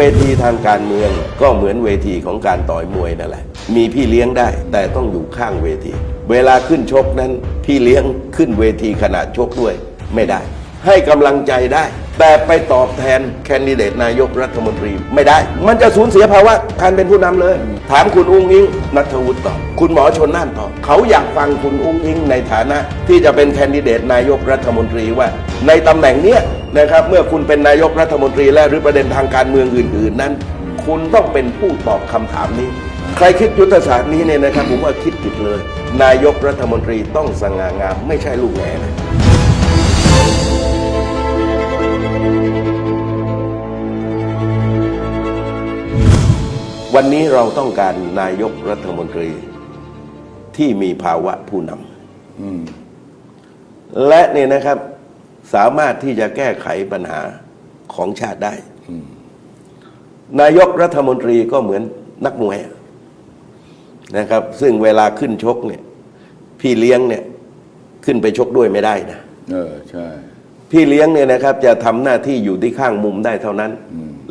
เวทีทางการเมืองก็เหมือนเวทีของการต่อยมวยนั่นแหละ มีพี่เลี้ยงได้แต่ต้องอยู่ข้างเวที เวลาขึ้นชกนั้น พี่เลี้ยงขึ้นเวทีขณะชกด้วยไม่ได้ ให้กำลังใจได้ แต่ไปตอบแทนแคนดิเดตนายกรัฐมนตรีไม่ได้ มันจะสูญเสียภาวะการเป็นผู้นำเลย ถามคุณอุ้งอิงนัทวุฒิตอบคุณหมอชนน่านตอบเขาอยากฟังคุณอุ้งอิงในฐานะ ที่จะเป็นแคนดิเดตนายกรัฐมนตรีว่า ในตำแหน่งเนี้ยนะครับเมื่อคุณเป็นนายกรัฐมนตรีและหรือประเด็นทางการเมืองอื่น ๆ นั้น คุณต้องเป็นผู้ตอบคำถามนี้ ใครคิดยุทธศาสตร์นี้เนี่ยนะครับผมว่าคิดผิดเลย นายกรัฐมนตรีต้องสง่างามไม่ใช่ลูกแง่นะ วันนี้เราต้องการนายกรัฐมนตรีที่มีภาวะผู้นำและเนี่ยนะครับ สามารถที่จะแก้ไขปัญหาของชาติได้ นายกรัฐมนตรีก็เหมือนนักมวยนะครับ ซึ่งเวลาขึ้นชกเนี่ย พี่เลี้ยงเนี่ย ขึ้นไปชกด้วยไม่ได้นะเออใช่ พี่เลี้ยงเนี่ยนะครับ จะทำหน้าที่อยู่ที่ข้างมุมได้เท่านั้น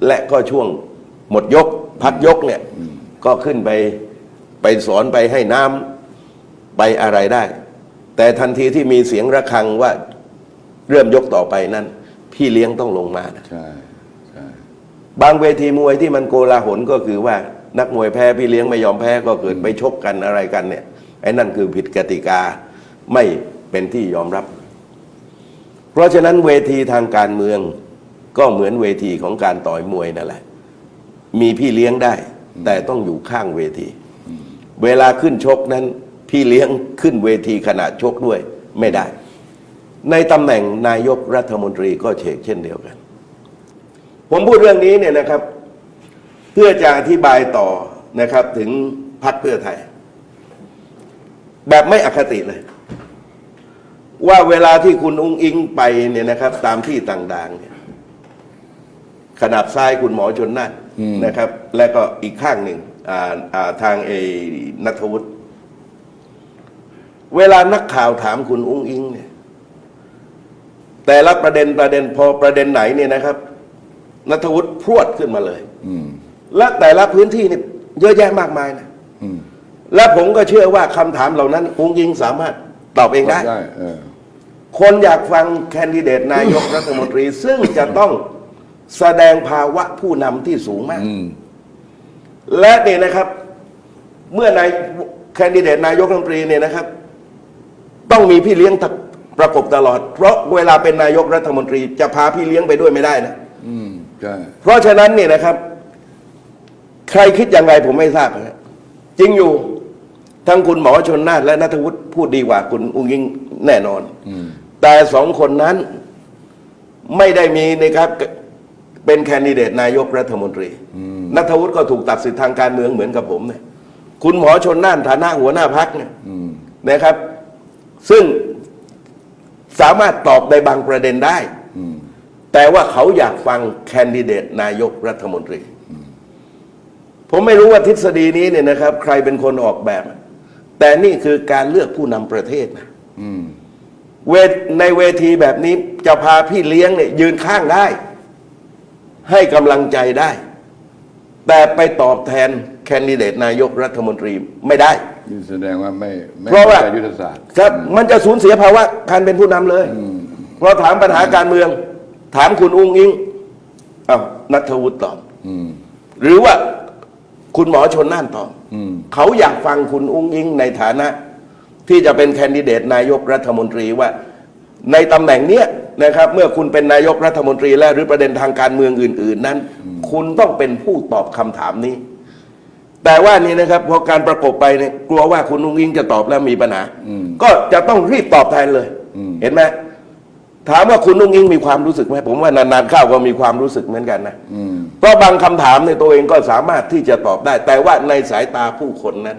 และก็ช่วง หมดยกพักยกเนี่ยก็ขึ้นไปไปสอนไปให้น้ำไปอะไรได้ แต่ทันทีที่มีเสียงระฆังว่าเริ่มยกต่อไปนั้น พี่เลี้ยงต้องลงมานะใช่ใช่บางเวทีมวยที่มันโกลาหลก็คือว่านักมวยแพ้พี่เลี้ยงไม่ยอมแพ้ก็เกิดไปชกกันอะไรกันเนี่ยไอ้นั่นคือผิดกติกาไม่เป็นที่ยอมรับ เพราะฉะนั้นเวทีทางการเมืองก็เหมือนเวทีของการต่อยมวยนั่นแหละ มีพี่เลี้ยงได้ แต่ต้องอยู่ข้างเวที เวลาขึ้นชกนั้น พี่เลี้ยงขึ้นเวทีขณะชกด้วยไม่ได้ ในตำแหน่งนายกรัฐมนตรีก็เชกเช่นเดียวกัน ผมพูดเรื่องนี้เนี่ยนะครับ เพื่อจะอธิบายต่อนะครับถึงพรรคเพื่อไทย แบบไม่อคติเลย ว่าเวลาที่คุณอุ้งอิงไปเนี่ยนะครับ ตามที่ต่างๆเนี่ยขนาบซ้ายคุณหมอชนน่าน นะครับ และก็อีกข้างหนึ่งอ่าอ่าทางเอนัทวุฒิเวลานักข่าวถามคุณอุ้งอิงเนี่ยแต่ละประเด็นประเด็นพอประเด็นไหนเนี่ยนะครับ นัทวุฒิพรวดขึ้นมาเลยอืมและแต่ละพื้นที่นี่เยอะแยะมากมายนะอืมและผมก็เชื่อว่าคำถามเหล่านั้นอุ้งยิงสามารถตอบเองได้ได้เออคนอยากฟังแคนดิเดตนายกรัฐมนตรี ซึ่งจะต้อง แสดงภาวะผู้นำที่สูงมาก อืม และเนี่ยนะครับ เมื่อนายแคนดิเดตนายกรัฐมนตรีเนี่ยนะครับ ต้องมีพี่เลี้ยงประกบตลอด เพราะเวลาเป็นนายกรัฐมนตรี จะพาพี่เลี้ยงไปด้วยไม่ได้นะ อืมใช่เพราะฉะนั้นเนี่ยนะครับ ใครคิดอย่างไรผมไม่ทราบนะจริงอยู่ทั้งคุณหมอชนน่านและนัทวุฒิพูดดีกว่าคุณอุ้งยิงแน่นอน อืมแต่สองคนนั้นไม่ได้มีนะครับ เป็นแคนดิเดตนายกรัฐมนตรีนัทวุฒิก็ถูกตัดสิทธิทางการเมืองเหมือนกับผมเนี่ยคุณหมอชนน่านฐานะหัวหน้าพักเนี่ยอืมนะครับ ซึ่งสามารถตอบในบางประเด็นได้อืมแต่ว่าเขาอยากฟังแคนดิเดตนายกรัฐมนตรี ผมไม่รู้ว่าทฤษฎีนี้เนี่ยนะครับ ใครเป็นคนออกแบบ แต่นี่คือการเลือกผู้นำประเทศนะอืมเวทในเวทีแบบนี้จะพาพี่เลี้ยงเนี่ยยืนข้างได้ ให้กำลังใจได้ แต่ไปตอบแทนแคนดิเดตนายกรัฐมนตรีไม่ได้ นี่แสดงว่าไม่ไม่เพราะว่าข้ใจยุทธศาสตร์ ครับ มันจะสูญเสียภาวะการเป็นผู้นำเลย เพราะถามปัญหาการเมือง ถามคุณอุ้งอิงอ้าวนัทวุฒิตอบ อืม หรือว่าคุณหมอชนน่านตอบอืม เขาอยากฟังคุณอุ้งอิงในฐานะ ที่จะเป็นแคนดิเดตนายกรัฐมนตรีว่า ในตำแหน่งเนี้ย นะครับเมื่อคุณเป็นนายกรัฐมนตรีและหรือประเด็นทางการเมืองอื่น ๆ นั้น คุณต้องเป็นผู้ตอบคำถามนี้ แต่ว่านี่นะครับพอการประกบไปเนี่ยกลัวว่าคุณอุ้งอิงจะตอบแล้วมีปัญหาอืมก็จะต้องรีบตอบแทนเลยอืมเห็นไหมถามว่าคุณอุ้งอิงมีความรู้สึกไหมผมว่านานๆเข้าก็มีความรู้สึกเหมือนกันนะอืมเพราะบางคำถามในยตัวเองก็สามารถที่จะตอบได้ แต่ว่าในสายตาผู้คนนั้น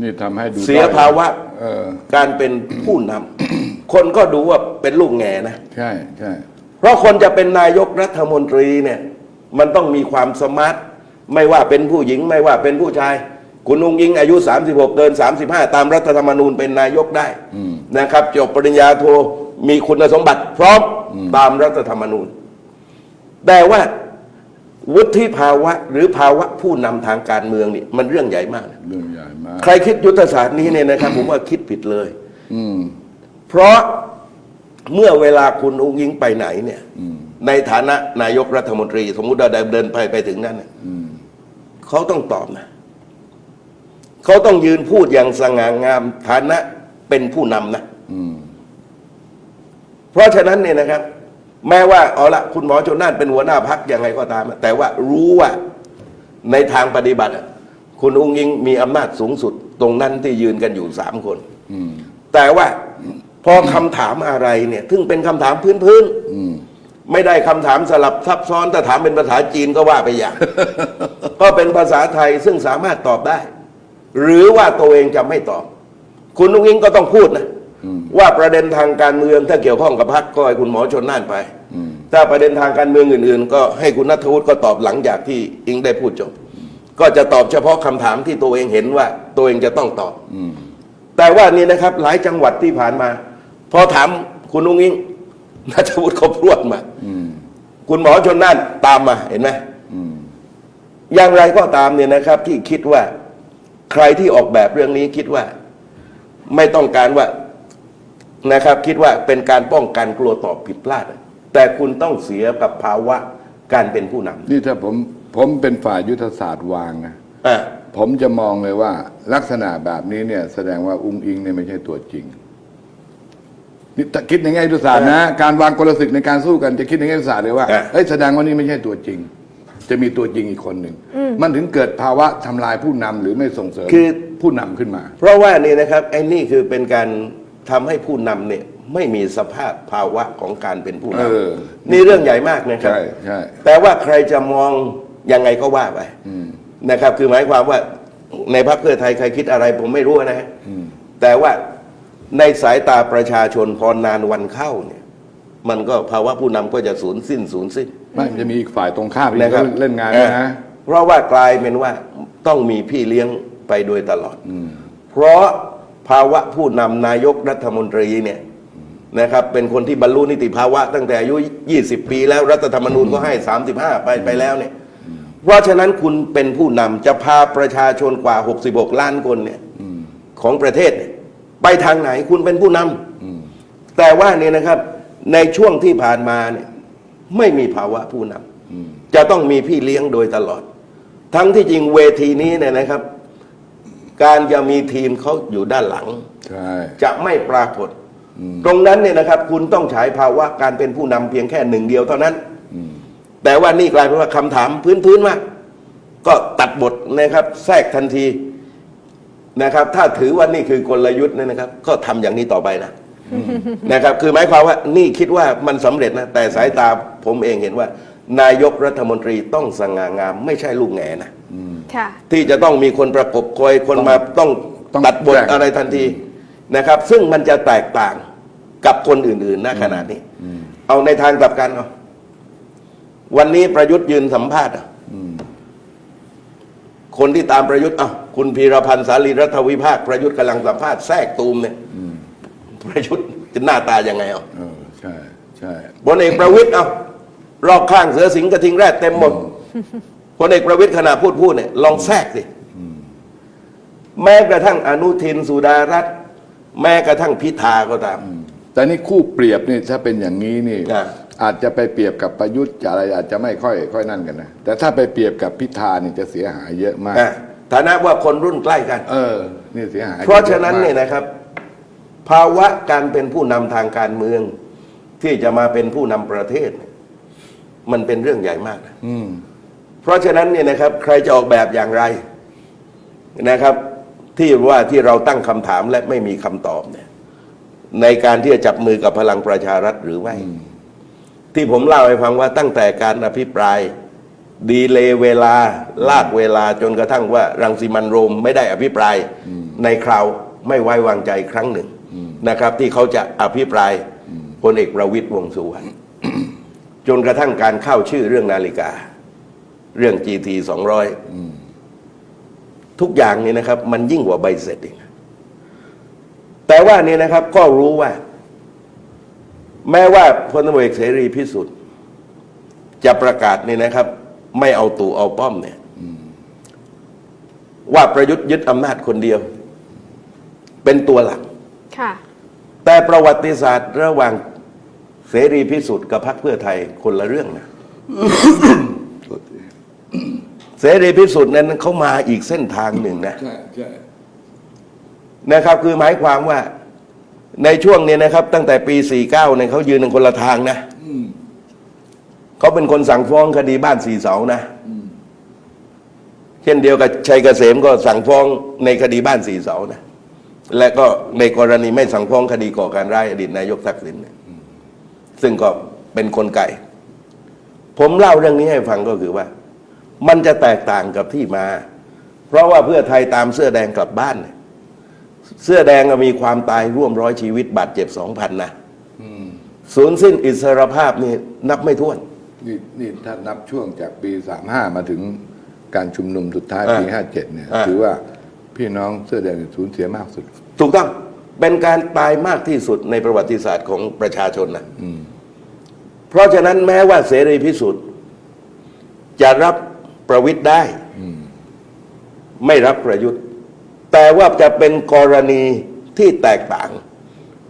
นี่ทำให้ดูเสียด้อภาวะเออการเป็นผู้นำคนก็ดูว่า เป็นลูกแง่นะ ใช่ใช่เพราะคนจะเป็นนายกรัฐมนตรีเนี่ย มันต้องมีความสมาร์ทไม่ว่าเป็นผู้หญิงไม่ว่าเป็นผู้ชาย คุณนุงยิงอายุ 36 เกิน 35 ตามรัฐธรรมนูญเป็นนายกได้นะครับจบปริญญาโทมีคุณสมบัติพร้อมตามรัฐธรรมนูญ แต่ว่าวุฒิภาวะหรือภาวะผู้นำทางการเมืองนี่มันเรื่องใหญ่มากนะเรื่องใหญ่มาก ใครคิดยุทธศาสตร์นี้เนี่ยนะครับ ผมว่าคิดผิดเลย อืมเพราะ เมื่อเวลาคุณอุ้งยิงไปไหนเนี่ยอืมในฐานะนายกรัฐมนตรี สมมุติเราเดินไปไปถึงนั้นน่ะอืมเขาต้องตอบนะเขาต้องยืนพูดอย่างสง่างาม ฐานะเป็นผู้นำนะอืมเพราะฉะนั้นเนี่ยนะครับ แม้ว่าเอาละคุณหมอชนน่านเป็นหัวหน้าพักยังไงก็ตามอะแต่ว่ารู้ว่าในทางปฏิบัติอะคุณอุ้งยิงมีอำนาจสูงสุด ตรงนั้นที่ยืนกันอยู่สามคนอืมแต่ว่า พอคำถามอะไรเนี่ยซึ่งเป็นคำถามพื้นอืมๆไม่ได้คำถามสลับซับซ้อนถ้าถามเป็นภาษาจีนก็ว่าไปอย่าง ก็เป็นภาษาไทยซึ่งสามารถตอบได้ หรือว่าตัวเองจะไม่ตอบ คุณนุ้งอิงก็ต้องพูดนะอืมว่าประเด็นทางการเมืองถ้าเกี่ยวข้องกับพรรคก็ให้คุณหมอชนน่านไปอืมถ้าประเด็นทางการเมืองอื่น ๆ ก็ให้คุณนัทวุฒิก็ตอบหลังจากที่อิงได้พูดจบ ก็จะตอบเฉพาะคำถามที่ตัวเองเห็นว่าตัวเองจะต้องตอบอืมแต่ว่านี่นะครับหลายจังหวัดที่ผ่านมา พอถามคุณนุ้งอิงนัทวุฒิเขาพรวดมาอืมคุณหมอชนน่านตามมาเห็นไหมอืมอย่างไรก็ตามเนี่ยนะครับ ที่คิดว่าใครที่ออกแบบเรื่องนี้คิดว่า ไม่ต้องการว่านะครับ คิดว่าเป็นการป้องกันกลัวตอบผิดพลาด แต่คุณต้องเสียกับภาวะการเป็นผู้นำนี่ถ้าผมผมเป็นฝ่ายยุทธศาสตร์วางนะอะผมจะมองเลยว่า ลักษณะแบบนี้เนี่ย แสดงว่าอุ้งอิงเนี่ยไม่ใช่ตัวจริง นี่ถ้าคิดในแง่ยุทธศาสตร์นะ การวางกลศึกในการสู้กันจะคิดในแง่ยุทธศาสตร์เลยว่าเฮ้ยแสดงว่านี่ไม่ใช่ตัวจริง จะมีตัวจริงอีกคนหนึ่ง มันถึงเกิดภาวะทำลายผู้นำหรือไม่ส่งเสริมคือ ผู้นำขึ้นมา เพราะว่านี่นะครับไอ้นี่คือเป็นการทำให้ผู้นำเนี่ยไม่มีสภาพภาวะของการเป็นผู้นเออำนี่เรื่องใหญ่มากนะครับ ใช่ใช่ แต่ว่าใครจะมองยังไงก็ว่าไปอืมนะครับ คือหมายความว่าในพรรคเพื่อไทยใครคิดอะไรผมไม่รู้นะฮะอืมแต่ว่า ในสายตาประชาชนพอนานวันเข้าเนี่ย มันก็ภาวะผู้นำก็จะสูญสิ้นสูญสิ้น ไม่มันจะมีอีกฝ่ายตรงข้ามอีกนะครับเล่นงานเอด้วยอนะ เพราะว่ากลายเป็นว่าต้องมีพี่เลี้ยงไปโดยตลอดอืมเพราะภาวะผู้นำนายกรัฐมนตรีเนี่ยนะครับเป็นคนที่บรรลุนิติภาวะตั้งแต่อายุ 20 ปีแล้วรัฐธรรมนูญก็ให้ 35 ไปไปแล้วเนี่ยเพราะฉะนั้นคุณเป็นผู้นำจะพาประชาชนกว่า 66 ล้านคนเนี่ยอืมของประเทศเนี่ย ไปทางไหนคุณเป็นผู้นำอืมแต่ว่าเนี่ยนะครับในช่วงที่ผ่านมาเนี่ยไม่มีภาวะผู้นำอืมจะต้องมีพี่เลี้ยงโดยตลอด ทั้งที่จริงเวทีนี้เนี่ยนะครับ การจะมีทีมเขาอยู่ด้านหลังใช่จะไม่ปรากฏ ตรงนั้นเนี่ยนะครับ คุณต้องฉายภาวะการเป็นผู้นำเพียงแค่หนึ่งเดียวเท่านั้นอืมแต่ว่านี่กลายเป็นว่าคำถามพื้นๆมากก็ตัดบทนะครับ แทรกทันที นะครับ ถ้าถือว่านี่คือกลยุทธ์เนี่ยนะครับ ก็ทำอย่างนี้ต่อไปนะนะครับ คือหมายความว่านี่คิดว่ามันสำเร็จนะแต่สายตาผมเองเห็นว่า นายกรัฐมนตรีต้องสง่างาม ไม่ใช่ลูกแง่นะค่ะที่จะต้องมีคนประกบคอยคนมาต้องต้องตัดบทแจ้งอะไรทันทีนะครับ ซึ่งมันจะแตกต่างกับคนอื่นๆณขณะนี้เอาในทางกลับกันเอาวันนี้ประยุทธ์ยืนสัมภาษณ์อะอืมคนที่ตามประยุทธ์อะ คุณพีรพันธ์สารีรัฐวิภาค ประยุทธ์กำลังสัมภาษณ์แทรกตูมเนี่ยประยุทธ์จะหน้าตายังไงอะเออใช่ใช่พลเอกประวิทย์เอารอบข้างเสือสิงห์กระทิงแรดเต็มหมดพลเอกประวิทย์ขณะพูดพูดเนี่ยลองแทรกสิแม้กระทั่งอนุทินสุดารัตน์แม้กระทั่งพิธาก็ตาม แต่นี่คู่เปรียบนี่ถ้าเป็นอย่างนี้นี่ อ่าอาจจะไปเปรียบกับประยุทธ์จะอะไรอาจจะไม่ค่อยค่อยนั่นกันนะแต่ถ้าไปเปรียบกับพิธานี่จะเสียหายเยอะมาก อะ ฐานะว่าคนรุ่นใกล้กัน เออนี่เสียหายเพราะฉะนั้นเนี่ยอะมากนะครับ ภาวะการเป็นผู้นำทางการเมือง ที่จะมาเป็นผู้นำประเทศเนี่ยมันเป็นเรื่องใหญ่มากนะอืมเพราะฉะนั้นเนี่ยนะครับ ใครจะออกแบบอย่างไรนะครับ ที่ว่าที่เราตั้งคำถามและไม่มีคำตอบเนี่ย ในการที่จะจับมือกับพลังประชารัฐหรือไม่ ที่ผมเล่าให้ฟังว่าตั้งแต่การอภิปราย ดีเลย์เวลาลากเวลาจนกระทั่งว่ารังสิมันโรมไม่ได้อภิปรายในคราวไม่ไว้วางใจครั้งหนึ่งนะครับ ที่เขาจะอภิปรายพลเอกประวิตยวงษ์สุวรรณจนกระทั่งการเข้าชื่อเรื่องนาฬิกา เรื่อง GT 200ทุกอย่างนี่นะครับ มันยิ่งกว่าใบเสร็จอีกนะแต่ว่านี่นะครับ ก็รู้ว่า แม้ว่าพลตำรวจเอกเสรีพิสุทธิ์จะประกาศนี่นะครับ ไม่เอาตู่เอาป้อมเนี่ยว่าประยุทธ์ยึดอำนาจคนเดียว เป็นตัวหลัก ค่ะ แต่ประวัติศาสตร์ระหว่างเสรีพิสุทธิ์กับพรรคเพื่อไทยคนละเรื่องนะเสรีพิสุทธิ์นั้นเขามาอีกเส้นทางหนึ่งนะใช่ใช่นะครับ คือหมายความว่าในช่วงนี้นะครับ ตั้งแต่ปี 49เนี่ยเขายืนในคนละทางนะ เขาเป็นคนสั่งฟ้องคดีบ้านสี่เสานะ เช่นเดียวกับชัยเกษมก็สั่งฟ้องในคดีบ้านสี่เสานะ และก็ในกรณีไม่สั่งฟ้องคดีก่อการร้ายอดีตนายกทักษิณเนี่ยซึ่งก็เป็นคนไก่ ผมเล่าเรื่องนี้ให้ฟังก็คือว่า มันจะแตกต่างกับที่มา เพราะว่าเพื่อไทยตามเสื้อแดงกลับบ้านเนี่ยเสื้อแดงก็มีความตายร่วมร้อยชีวิตบาดเจ็บสองพันนะสูญสิ้นอิสรภาพนี่นับไม่ถ้วน นี่นี่ถ้านับช่วงจากปีสามห้ามาถึงการชุมนุมสุดท้ายอ่าปีห้าเจ็ดเนี่ยอ่าถือว่าพี่น้องเสื้อแดงสูญเสียมากสุด ถูกต้องเป็นการตายมากที่สุดในประวัติศาสตร์ของประชาชนนะเพราะฉะนั้นแม้ว่าเสรีพิสุทธิ์จะรับประวิทย์ได้ ไม่รับประยุทธ์ แต่ว่าจะเป็นกรณีที่แตกต่าง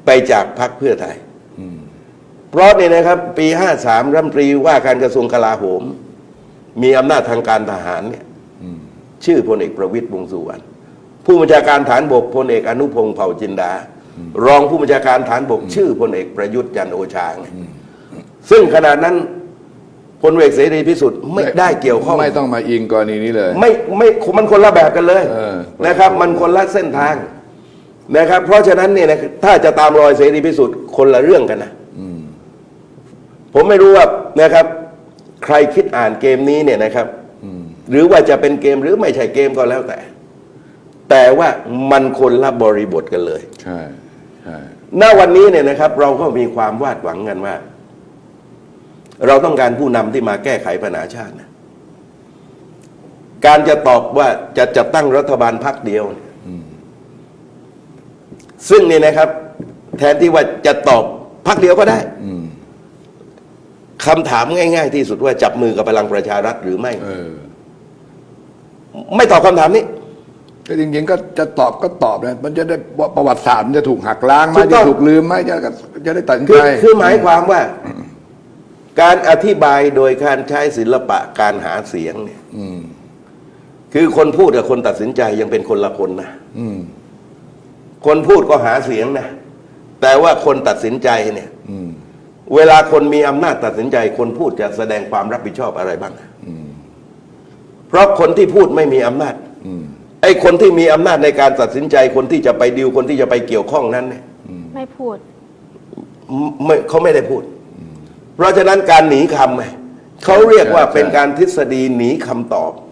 ไปจากพรรคเพื่อไทย เพราะนี่นะครับปี 53 รัฐมนตรีว่าการกระทรวงกลาโหม มีอำนาจทางการทหารเนี่ยชื่อพลเอกประวิตยวงษ์สุวรรณผู้บัญชาการฐานบกพลเอกอนุพงศ์เผ่าจินดา รองผู้บัญชาการฐานบก ชื่อพลเอกประยุทธ์จันทร์โอชาไงซึ่งขณะนั้นพลเอกเสรีพิสุทธิ์ไม่ได้เกี่ยวข้องไม่ต้องมาอิงกรณีนี้เลย ไม่ไม่มันคนละแบบกันเลยเออนะครับ มันคนละเส้นทางนะครับ เพราะฉะนั้นเนี่ยนะถ้าจะตามรอยเสรีพิสุทธิ์คนละเรื่องกันนะ ผมไม่รู้ว่านะครับ ใครคิดอ่านเกมนี้เนี่ยนะครับหรือว่าจะเป็นเกมหรือไม่ใช่เกมก็แล้วแต่ แต่ว่ามันคนละบริบทกันเลย ใช่ใช่ณวันนี้เนี่ยนะครับ เราก็มีความวาดหวังกันว่า เราต้องการผู้นำที่มาแก้ไขปัญหาชาตินะการจะตอบว่าจะจัดตั้งรัฐบาลพักเดียวเนี่ยซึ่งนี่นะครับ แทนที่ว่าจะตอบพักเดียวก็ได้ คำถามง่าย ๆ ที่สุดว่าจับมือกับพลังประชารัฐหรือไม่ เออไม่ตอบคำถามนี้ ก็จริงๆก็จะตอบก็ตอบนะมันจะได้ประวัติศาสตร์มันจะถูกหักล้างไหมถูกต้จะอง ถูกลืมไหมจะจะได้ตัดสินคือใจคือหมายความว่า การอธิบายโดยการใช้ศิลปะการหาเสียงเนี่ยคือคนพูดกับคนตัดสินใจยังเป็นคนละคนนะคนพูดก็หาเสียงนะ แต่ว่าคนตัดสินใจเนี่ย เวลาคนมีอำนาจตัดสินใจ คนพูดจะแสดงความรับผิดชอบอะไรบ้าง เพราะคนที่พูดไม่มีอำนาจไอ้คนที่มีอำนาจในการตัดสินใจ คนที่จะไปดิวคนที่จะไปเกี่ยวข้องนั้นเนี่ยไม่พูดไม่เขาไม่ได้พูด เพราะฉะนั้นการหนีคำไงเขาเรียกว่าใช่เป็นการทฤษฎีหนีคำตอบใ